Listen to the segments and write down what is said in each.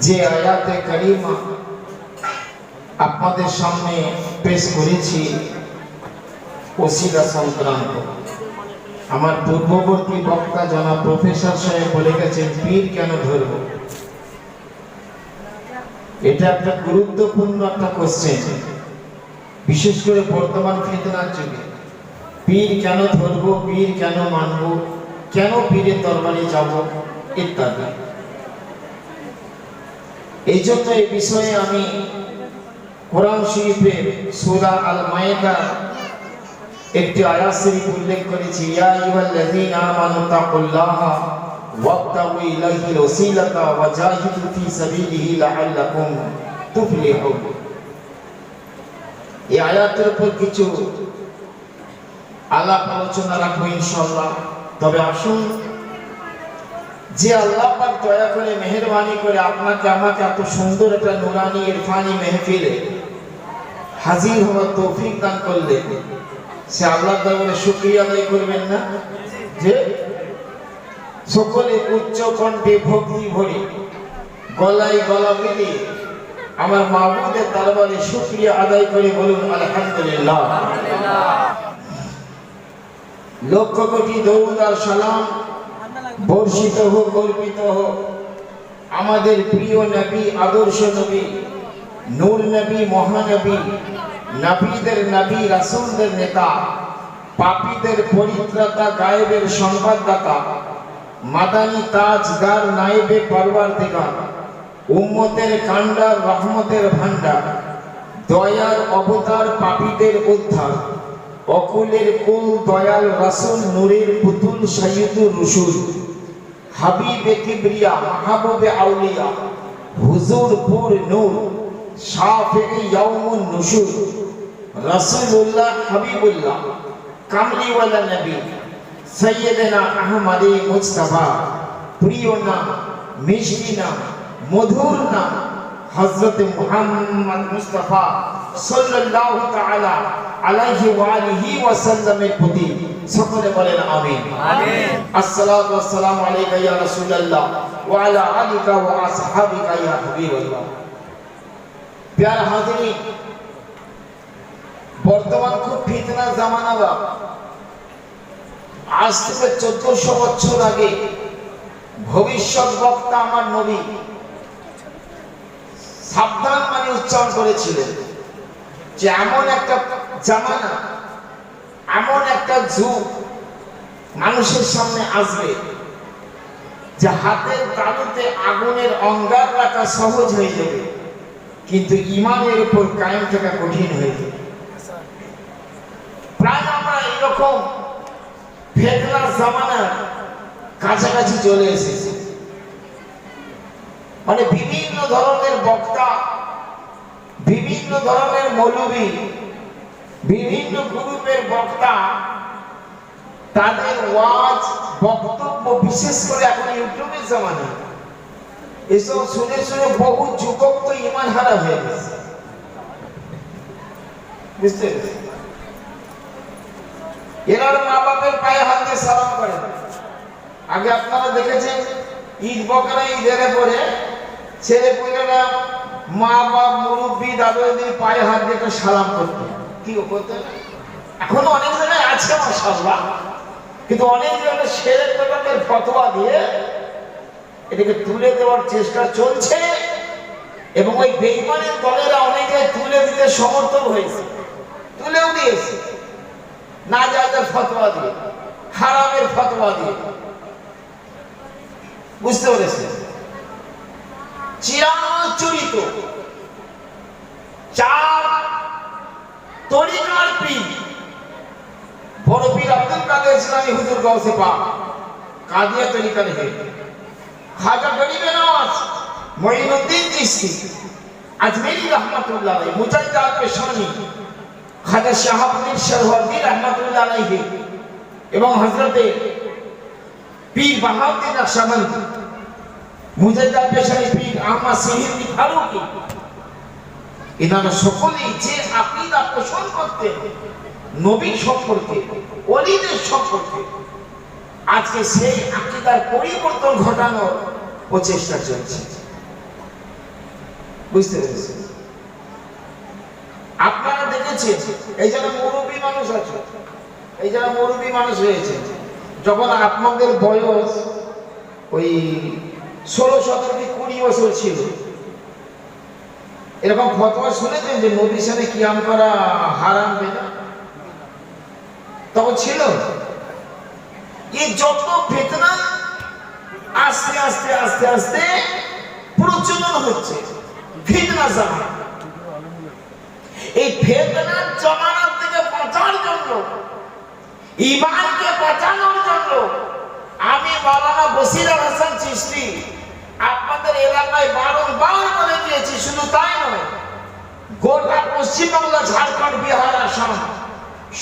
যে আয়াতে কারিমা আপনাদের সামনে পেশ করেছি, ওসিলা সংক্রান্ত। আমার পূর্ববর্তী বক্তা জানা প্রফেসর সাহেব বলে গেছেন, পীর কেন ধরব? এটা একটা গুরুত্বপূর্ণ একটা কোশ্চেন বিশেষ করে বর্তমান ফিতনার যুগে। পীর কেন ধরব, পীর কেন মানব, কেন পীরের দরবারে যাব, ইত্যাদি। এই জন্য এই বিষয়ে আমি কোরআন শরীফের সূরা আল একটি আয়াত শরীফ উল্লেখ করেছি। ইয়া আইয়ুহাল্লাযীনা আমানু তাকুল্লাহা ওয়াবতাগু ইলাইহিল সাবিলিহি লাআল্লাকুম তুফলিহুন। এই আয়াতের উপর কিছু আলাপ আলোচনা রাখব ইনশাআল্লাহ। তবে আসুন যে আল্লাহ পাক দয়া করে মেহেরবানি করে আপনাকে আমাকে এত সুন্দর একটা নুরানি ইরফানি মেহফিলে হাজির হওয়ার তৌফিক দান করলে সে আল্লাহ দরবারে শুকরিয়া আদায় করবেন না? যে সকলে উচ্চ কণ্ঠে ভক্তি ভরে গলায় গলা মিলিয়ে আমার মাহবুদের দরবারে শুকরিয়া আদায় করে বলুন আলহামদুলিল্লাহ। লক্ষ কোটি দৌদ আর সালাম বর্ষিত হোক, অর্পিত হোক, আমাদের প্রিয় নবী, আদর্শ নবী, নূর নবী, মহানবী, নবীদের নবী, রাসূলদের নেতা, পাপীদের পরিত্রাতা, গায়েবের সংবাদদাতা, মাদানী তাজদার নাইবে পরওয়ার দিগার উম্মতের কান্ডার রহমতের ভান্ডার দয়ার অবতার, পাপীদের উদ্ধার, অকুলের কুল দয়াল রাসূল, নূরের পুতুল সাইয়্যিদুর রসুল। হাবিবে কিবরিয়া মাহবুবে আউলিয়া হুজুর পুর নূর শাফিঈ ইয়াউমুন নুশুর রাসূলুল্লাহ হাবিবুল্লাহ কামলিওয়ালা নবী সৈয়দনা আহমদে মুজতবা প্রিয় নাম মিষ্টি নাম মধুর নাম হযরত মুহাম্মদ মুস্তাফা সাল্লাল্লাহু তাআলা আলাইহি ওয়া আলিহি ওয়া সাল্লামের প্রতি। সকলে বলেন আমিন। আমিন। আসসালাতু ওয়াসসালামু আলাইকা ইয়া রাসূলুল্লাহ ওয়া আলা আলিকা ওয়া আসহাবিকা ইয়া হাবিবাল্লাহ। প্যারা হাজিরিন বর্তমান খুব ফিতনা জামানা বা আজ থেকে চোদ্দশো বছর আগে ভবিষ্যৎ বক্তা আমার নবী সাবধান মানে উচ্চারণ করেছিলেন। যে এমন একটা জামানা, এমন একটা যুগ মানুষের সামনে আসবে যে হাতের তালুতে আগুনের অঙ্গার রাখা সহজ হয়ে যাবে, কিন্তু ইমানের উপর কায়েম থাকা কঠিন হয়ে যাবে। প্রায় আমরা এরকম ফেতনার জামানার কাছাকাছি চলে এসেছি। মানে বিভিন্ন ধরনের বক্তা বিভিন্ন ধরনের মৌলবী, বিভিন্ন গ্রুপের বক্তা, তাদের ওয়াজ, বক্তব্য বিশেষ করে এখন ইউটিউবের জামানা। এসব শুনে শুনে বহু যুবক তো ইমান হারা হয়ে গেছে। বুঝতে মা বাপের পায়ে হাত সালাম করে আগে আপনারা দেখেছেন, ঈদ বকরা ঈদের পরে ছেলে পুলেরা মা বাপ মুরব্বী দাদু দাদির পায়ে হাত দিয়ে সালাম করতে। কি করতে? এখনও অনেক জায়গায় আছে মাশাআল্লাহ। কিন্তু অনেক জায়গায় ছেলে পেটাদের ফতোয়া দিয়ে এটাকে তুলে দেওয়ার চেষ্টা চলছে এবং ওই বেইমানের দলেরা অনেক তুলে দিতে সমর্থন হয়েছে। তুলেও দিয়েছে। না জায়গার ফতোয়া দিয়ে, হারামের ফতোয়া দিয়ে। বুঝতে পেরেছে চিরাচরিত চার তরিকার পীর বড় পীর আব্দুল কাদের ইসলামী হুজুর গৌসে পাক, কাদিয়া তরিকা হে। খাজা গরিবে নওয়াজ মঈনুদ্দিন চিশতি আজমেরি রহমাতুল্লাহ আলাইহি, মুজাহিদ আল পেশানি, খাজা শাহাবুদ্দিন শরহদ্দি রহমাতুল্লাহ আলাইহি, এবং হযরতে পীর বাহাউদ্দিন নকশবন্দি পরিবর্তন ঘটানোর প্রচেষ্টা চলছে। বুঝতে পেরেছি আপনারা দেখেছেন, এই যারা মুরব্বী মানুষ আছে, এই যারা মুরব্বী মানুষ হয়েছে, যখন আপনাদের বয়স ওই ষোলো সতেরো কি কুড়ি বছর ছিল। এরকম ফতোয়া শুনেছেন যে নবীর সাথে কিয়াম করা হারাম তখন ছিল। এই যত বেদনা আস্তে আস্তে আস্তে আস্তে প্রচলন হচ্ছে। ফিতনা জামানা। এই ফেতনার জমানার থেকে বাঁচার জন্য ইমানকে বাঁচানোর জন্য আমি মাওলানা বসির হাসান চিস্তি আপনাদের এলাকায় বারংবার বলে দিয়েছি, শুধু তাই নয়, গোটা পশ্চিমবাংলা, ঝাড়খণ্ড, বিহার, আসাম,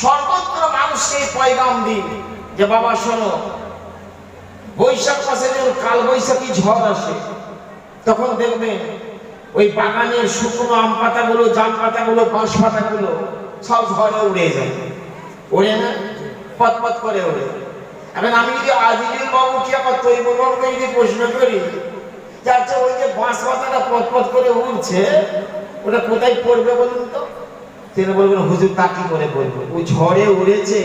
সর্বত্র মানুষকে পয়গাম দিন যে, বাবা, শোনো, বৈশাখ মাসে যখন কাল বৈশাখী ঝড় আসে, তখন দেখবেন ওই বাগানের শুকনো আম পাতাগুলো, জাম পাতাগুলো, বাঁশ পাতাগুলো সব ঝড়ে উড়ে যায়। ওড়ে না? পথ পথ করে ওড়ে। এখন আমি যদি আজিজুল বাবু কি আমার তৈবুর বাবুকে যদি প্রশ্ন করি, যে আচ্ছা ওই যে বাঁশ পাতাটা পথ পথ করে উড়ছে, ওটা কোথায় পড়বে বলুন তো? তিনি বলবেন, হুজুর, তা কি করে পড়বে? ওই ঝড়ে উড়েছে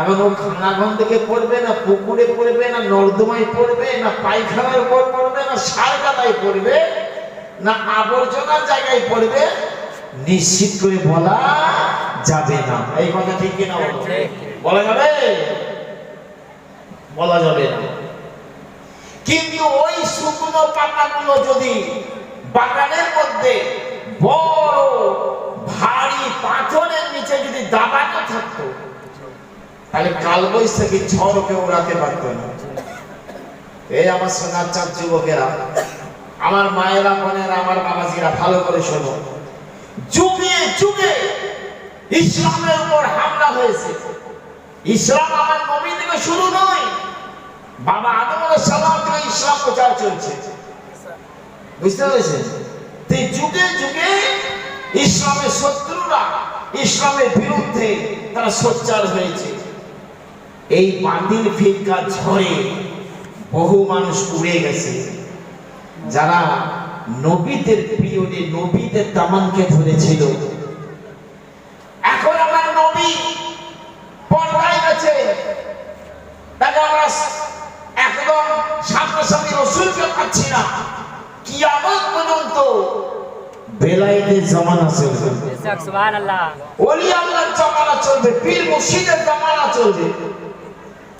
এখন ও খানাঘন থেকে পড়বে না, পুকুরে পড়বে না, নর্দমায় পড়বে না, পায়খানার উপর পড়বে না সার গাদায় পড়বে না, আবর্জনার জায়গায় পড়বে, নিশ্চিত করে বলা যাবে না। এই কথা ঠিক কিনা? বলা যাবে? বলা যাবে না। কিন্তু ওই শুকনো পাতাগুলো যদি বাগানের মধ্যে বড় ভারী পাথরের নিচে যদি দাবানো থাকতো, তাহলে কাল বৈশাখী ঝড়কে ওড়াতে পারতো না। এই আমার সোনার চাঁদ যুবকেরা, আমার মায়েরা, বোনেরা, আমার বাবাজিরা, ভালো করে শোনো। যুগে যুগে ইসলামের উপর হামলা হয়েছে। ইসলাম আমার নবী থেকে শুরু নয় বাবা আদম আলাইহিস সালাম থেকে ইসলাম প্রচার চলছে। বুঝতে পেরেছেন? যুগে যুগে ইসলামের শত্রুরা ইসলামের বিরুদ্ধে তারা সোচ্চার হয়েছে। এই বাতিল ফিরকা ঝড়ে বহু মানুষ উড়ে গেছে। যারা নবীদের পিরিয়ডে নবীদের দামানকে ধরেছিল এখন আমার নবী পর্দায় গেছে তাকে আমরা একদম সামনাসামনি রসুলকে পাচ্ছি না কিয়ামত পর্যন্ত বেলায়েতের জামানা চলবে বেশক সুবহান আল্লাহ ওলি আল্লাহর জামানা চলবে পীর মুর্শিদের জামানা চলবে।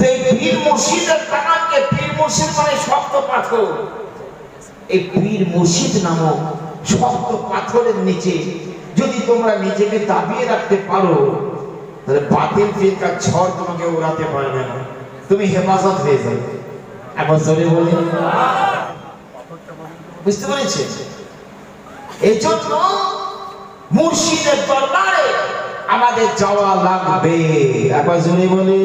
এই পীর মুর্শিদের জামানকে পীর মুর্শিদ মানে শক্ত পাথর। এই পীর মুর্শিদ নামক শক্ত পাথরের নিচে যদি তোমরা নিজেকে দাবিয়ে রাখতে পারো তাহলে বাতিল ফিরকার ঝড় তোমাকে উড়াতে পারবে না। তুমি হেফাজত হয়ে যাবে একবার জোরে বলি। বুঝতে পেরেছে এই জন্য মুর্শিদের দরবারে আমাদের যাওয়া লাগবে। একবার জুড়ে বলি।